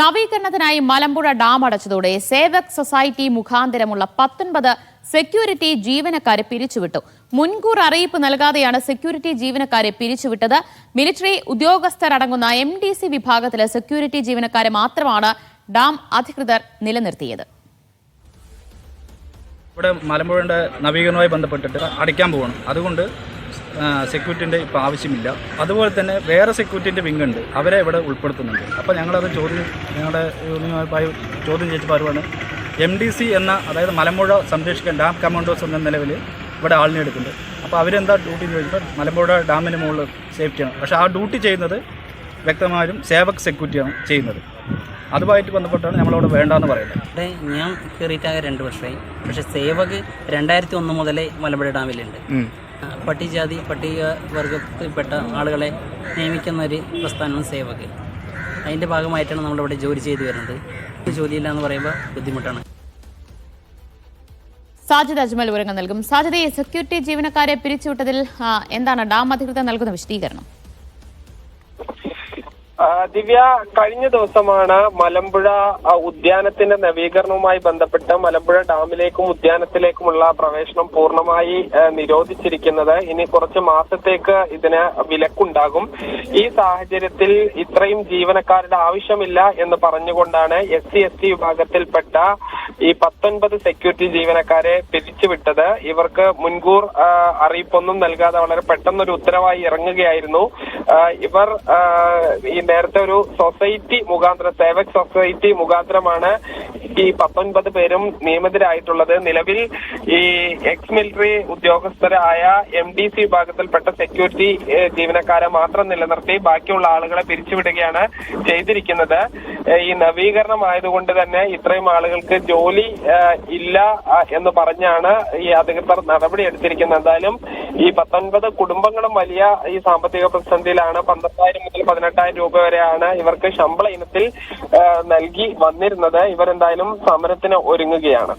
നവീകരണത്തിനായി Malampuzha dam അടച്ചതോടെ Sevak society മുഖാന്തരമുള്ള പത്തൊൻപത് സെക്യൂരിറ്റി ജീവനക്കാരെ പിരിച്ചുവിട്ടു. മുൻകൂർ അറിയിപ്പ് നൽകാതെയാണ് സെക്യൂരിറ്റി ജീവനക്കാരെ പിരിച്ചുവിട്ടത്. മിലിറ്ററി ഉദ്യോഗസ്ഥരടങ്ങുന്ന എം ഡി സി വിഭാഗത്തിലെ സെക്യൂരിറ്റി ജീവനക്കാരെ മാത്രമാണ് ഡാം അധികൃതർ നിലനിർത്തിയത്. ഇവിടെ മലമ്പുഴയുടെ നവീകരണവുമായി ബന്ധപ്പെട്ടിട്ട് അടയ്ക്കാൻ പോകണം അതുകൊണ്ട് സെക്യൂരിറ്റിന്റെ ഇപ്പോൾ ആവശ്യമില്ല. അതുപോലെ തന്നെ വേറെ സെക്യൂരിറ്റിന്റെ വിങ് ഉണ്ട്. അവരെ ഇവിടെ ഉൾപ്പെടുത്തുന്നുണ്ട്. അപ്പോൾ ഞങ്ങളത് ചോദ്യം ഞങ്ങളുടെ യൂണിയുമായി ചോദ്യം ചെയ്ത് പറയുവാണ് എം ഡി സി എന്ന അതായത് മലമ്പുഴ സംരക്ഷിക്കാൻ ഡാം കമാൻഡോസ് എന്ന നിലവിൽ ഇവിടെ ആളിനെ എടുക്കുന്നുണ്ട്. അപ്പോൾ അവരെന്താ ഡ്യൂട്ടി എന്ന് ചോദിച്ചപ്പോൾ മലമ്പുഴ ഡാമിന് മുകളിൽ സേഫ്റ്റിയാണ് പക്ഷേ ആ ഡ്യൂട്ടി ചെയ്യുന്നത് വ്യക്തമായും സേവക് സെക്യൂരിറ്റിയാണ് ചെയ്യുന്നത്. അതുമായിട്ട് ബന്ധപ്പെട്ടാണ് നമ്മളവിടെ വേണ്ടാന്ന് പറയുന്നത്. ഇവിടെ ഞാൻ കയറിയിട്ടാകെ രണ്ട് വർഷമായി. പക്ഷേ സേവക് രണ്ടായിരത്തി ഒന്ന് മുതലേ മലമ്പുഴ ഡാമിലുണ്ട്. പട്ടികജാതി പട്ടിക വർഗത്തിൽപ്പെട്ട ആളുകളെ നിയമിക്കുന്ന ഒരു പ്രസ്ഥാനമാണ് സേവക് അതിന്റെ ഭാഗമായിട്ടാണ് നമ്മളിവിടെ ജോലി ചെയ്തു വരുന്നത്. ജോലിയില്ല എന്ന് പറയുമ്പോൾ ബുദ്ധിമുട്ടാണ്. സാജിദ് അജ്മൽ വിവരങ്ങൾ നൽകും. സാജിദ് സെക്യൂരിറ്റി ജീവനക്കാരെ പിരിച്ചുവിട്ടതിൽ എന്താണ് ഡാം അധികൃതർ നൽകുന്ന വിശദീകരണം? ദിവ്യ കഴിഞ്ഞ ദിവസമാണ് മലമ്പുഴ ഉദ്യാനത്തിന്റെ നവീകരണവുമായി ബന്ധപ്പെട്ട് മലമ്പുഴ ഡാമിലേക്കും ഉദ്യാനത്തിലേക്കുമുള്ള പ്രവേശനം പൂർണമായി നിരോധിച്ചിരിക്കുന്നത്. ഇനി കുറച്ച് മാസത്തേക്ക് ഇതിന് വിലക്കുണ്ടാകും. ഈ സാഹചര്യത്തിൽ ഇത്രയും ജീവനക്കാരുടെ ആവശ്യമില്ല എന്ന് പറഞ്ഞുകൊണ്ടാണ് എസ് സി എസ് ടി വിഭാഗത്തിൽപ്പെട്ട ഈ പത്തൊൻപത് സെക്യൂരിറ്റി ജീവനക്കാരെ പിരിച്ചുവിട്ടത്. ഇവർക്ക് മുൻകൂർ അറിയിപ്പൊന്നും നൽകാതെ വളരെ പെട്ടെന്നൊരു ഉത്തരവായി ഇറങ്ങുകയായിരുന്നു. ഇവർ ഈ നേരത്തെ ഒരു സൊസൈറ്റി മുഖാന്തരം സേവക് സൊസൈറ്റി മുഖാന്തരമാണ് ഈ പത്തൊൻപത് പേരും നിയമിതരായിട്ടുള്ളത്. നിലവിൽ ഈ എക്സ് മിലിറ്ററി ഉദ്യോഗസ്ഥരായ എം ഡി സി വിഭാഗത്തിൽപ്പെട്ട സെക്യൂരിറ്റി ജീവനക്കാരെ മാത്രം നിലനിർത്തി ബാക്കിയുള്ള ആളുകളെ പിരിച്ചുവിടുകയാണ് ചെയ്തിരിക്കുന്നത്. ഈ നവീകരണം ആയതുകൊണ്ട് തന്നെ ഇത്രയും ആളുകൾക്ക് ജോലി ഇല്ല എന്ന് പറഞ്ഞാണ് ഈ അധികൃതർ നടപടി എടുത്തിരിക്കുന്നത് എന്തായാലും ഈ പത്തൊൻപത് കുടുംബങ്ങളും വലിയ ഈ സാമ്പത്തിക പ്രതിസന്ധിയിലാണ്. പന്ത്രണ്ടായിരം മുതൽ പതിനെട്ടായിരം രൂപ വരെയാണ് ഇവർക്ക് ശമ്പള ഇനത്തിൽ നൽകി വന്നിരുന്നത്. ഇവരെന്തായാലും സമരത്തിന് ഒരുങ്ങുകയാണ്.